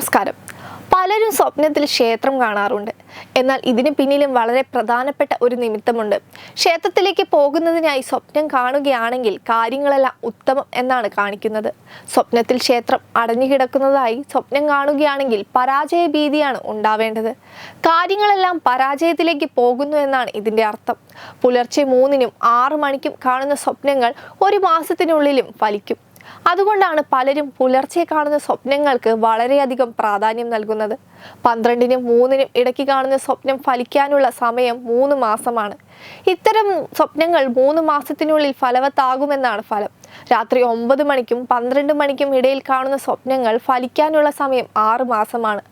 നമസ്കാരം. പലരും സ്വപ്നത്തിൽ ക്ഷേത്രം കാണാറുണ്ട്. എന്നാൽ ഇതിന് പിന്നിലും വളരെ പ്രധാനപ്പെട്ട ഒരു നിമിത്തമുണ്ട്. ക്ഷേത്രത്തിലേക്ക് പോകുന്നതിനായി സ്വപ്നം കാണുകയാണെങ്കിൽ കാര്യങ്ങളെല്ലാം ഉത്തമം എന്നാണ് കാണിക്കുന്നത്. സ്വപ്നത്തിൽ ക്ഷേത്രം അടഞ്ഞു കിടക്കുന്നതായി സ്വപ്നം കാണുകയാണെങ്കിൽ പരാജയ ഭീതിയാണ് ഉണ്ടാവേണ്ടത്. കാര്യങ്ങളെല്ലാം പരാജയത്തിലേക്ക് പോകുന്നു എന്നാണ് ഇതിന്റെ അർത്ഥം. പുലർച്ചെ മൂന്നിനും ആറു മണിക്കും കാണുന്ന സ്വപ്നങ്ങൾ ഒരു മാസത്തിനുള്ളിലും ഫലിക്കും. അതുകൊണ്ടാണ് പലരും പുലർച്ചെ കാണുന്ന സ്വപ്നങ്ങൾക്ക് വളരെയധികം പ്രാധാന്യം നൽകുന്നത്. പന്ത്രണ്ടിനും മൂന്നിനും ഇടയ്ക്ക് കാണുന്ന സ്വപ്നം ഫലിക്കാനുള്ള സമയം മൂന്ന് മാസമാണ്. ഇത്തരം സ്വപ്നങ്ങൾ മൂന്ന് മാസത്തിനുള്ളിൽ ഫലവത്താകുമെന്നാണ് ഫലം. രാത്രി ഒമ്പത് മണിക്കും പന്ത്രണ്ട് മണിക്കും ഇടയിൽ കാണുന്ന സ്വപ്നങ്ങൾ ഫലിക്കാനുള്ള സമയം ആറ് മാസമാണ്.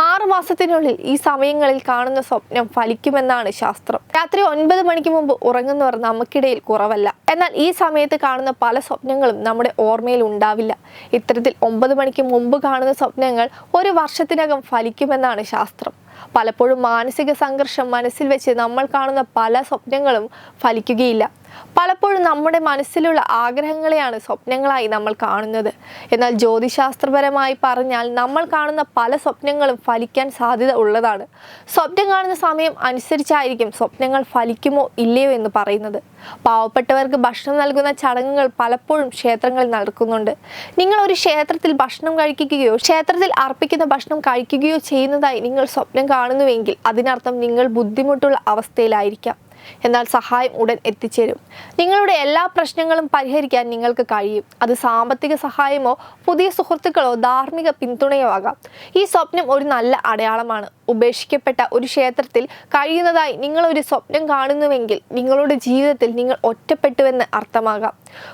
ആറ് മാസത്തിനുള്ളിൽ ഈ സമയങ്ങളിൽ കാണുന്ന സ്വപ്നം ഫലിക്കുമെന്നാണ് ശാസ്ത്രം. രാത്രി ഒൻപത് മണിക്ക് മുമ്പ് ഉറങ്ങുന്നവർ നമുക്കിടയിൽ കുറവല്ല. എന്നാൽ ഈ സമയത്ത് കാണുന്ന പല സ്വപ്നങ്ങളും നമ്മുടെ ഓർമ്മയിൽ ഉണ്ടാവില്ല. ഇത്തരത്തിൽ ഒമ്പത് മണിക്ക് മുമ്പ് കാണുന്ന സ്വപ്നങ്ങൾ ഒരു വർഷത്തിനകം ഫലിക്കുമെന്നാണ് ശാസ്ത്രം. പലപ്പോഴും മാനസിക സംഘർഷം മനസ്സിൽ വെച്ച് നമ്മൾ കാണുന്ന പല സ്വപ്നങ്ങളും ഫലിക്കുകയില്ല. പലപ്പോഴും നമ്മുടെ മനസ്സിലുള്ള ആഗ്രഹങ്ങളെയാണ് സ്വപ്നങ്ങളായി നമ്മൾ കാണുന്നത്. എന്നാൽ ജ്യോതിശാസ്ത്രപരമായി പറഞ്ഞാൽ നമ്മൾ കാണുന്ന പല സ്വപ്നങ്ങളും ഫലിക്കാൻ സാധ്യത ഉള്ളതാണ്. സ്വപ്നം കാണുന്ന സമയം അനുസരിച്ചായിരിക്കും സ്വപ്നങ്ങൾ ഫലിക്കുമോ ഇല്ലയോ എന്ന് പറയുന്നത്. പാവപ്പെട്ടവർക്ക് ഭക്ഷണം നൽകുന്ന ചടങ്ങുകൾ പലപ്പോഴും ക്ഷേത്രങ്ങളിൽ നടക്കുന്നുണ്ട്. നിങ്ങൾ ഒരു ക്ഷേത്രത്തിൽ ഭക്ഷണം കഴിക്കുകയോ ക്ഷേത്രത്തിൽ അർപ്പിക്കുന്ന ഭക്ഷണം കഴിക്കുകയോ ചെയ്യുന്നതായി നിങ്ങൾ സ്വപ്നം കാണുന്നുവെങ്കിൽ അതിനർത്ഥം നിങ്ങൾ ബുദ്ധിമുട്ടുള്ള അവസ്ഥയിലായിരിക്കാം. എന്നാൽ സഹായം ഉടൻ എത്തിച്ചേരും. നിങ്ങളുടെ എല്ലാ പ്രശ്നങ്ങളും പരിഹരിക്കാൻ നിങ്ങൾക്ക് കഴിയും. അത് സാമ്പത്തിക സഹായമോ പുതിയ സുഹൃത്തുക്കളോ ധാർമ്മിക പിന്തുണയോ ആകാം. ഈ സ്വപ്നം ഒരു നല്ല അടയാളമാണ്. ഉപേക്ഷിക്കപ്പെട്ട ഒരു ക്ഷേത്രത്തിൽ കഴിയുന്നതായി നിങ്ങൾ ഒരു സ്വപ്നം കാണുന്നുവെങ്കിൽ നിങ്ങളുടെ ജീവിതത്തിൽ നിങ്ങൾ ഒറ്റപ്പെട്ടുവെന്ന് അർത്ഥമാകാം.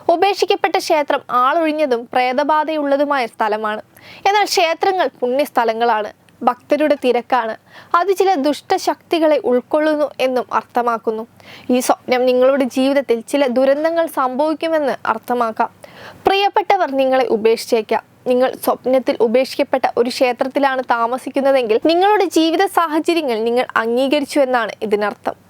ഉപേക്ഷിക്കപ്പെട്ട ക്ഷേത്രം ആളൊഴിഞ്ഞതും പ്രേതബാധയുള്ളതുമായ സ്ഥലമാണ്. എന്നാൽ ക്ഷേത്രങ്ങൾ പുണ്യസ്ഥലങ്ങളാണ്. ഭക്തരുടെ തിരക്കാണ്. അത് ചില ദുഷ്ടശക്തികളെ ഉൾക്കൊള്ളുന്നു എന്നും അർത്ഥമാക്കുന്നു. ഈ സ്വപ്നം നിങ്ങളുടെ ജീവിതത്തിൽ ചില ദുരന്തങ്ങൾ സംഭവിക്കുമെന്ന് അർത്ഥമാക്കാം. പ്രിയപ്പെട്ടവർ നിങ്ങളെ ഉപേക്ഷിച്ചേക്കാം. നിങ്ങൾ സ്വപ്നത്തിൽ ഉപേക്ഷിക്കപ്പെട്ട ഒരു ക്ഷേത്രത്തിലാണ് താമസിക്കുന്നതെങ്കിൽ നിങ്ങളുടെ ജീവിത സാഹചര്യങ്ങൾ നിങ്ങൾ അംഗീകരിച്ചു എന്നാണ് ഇതിനർത്ഥം.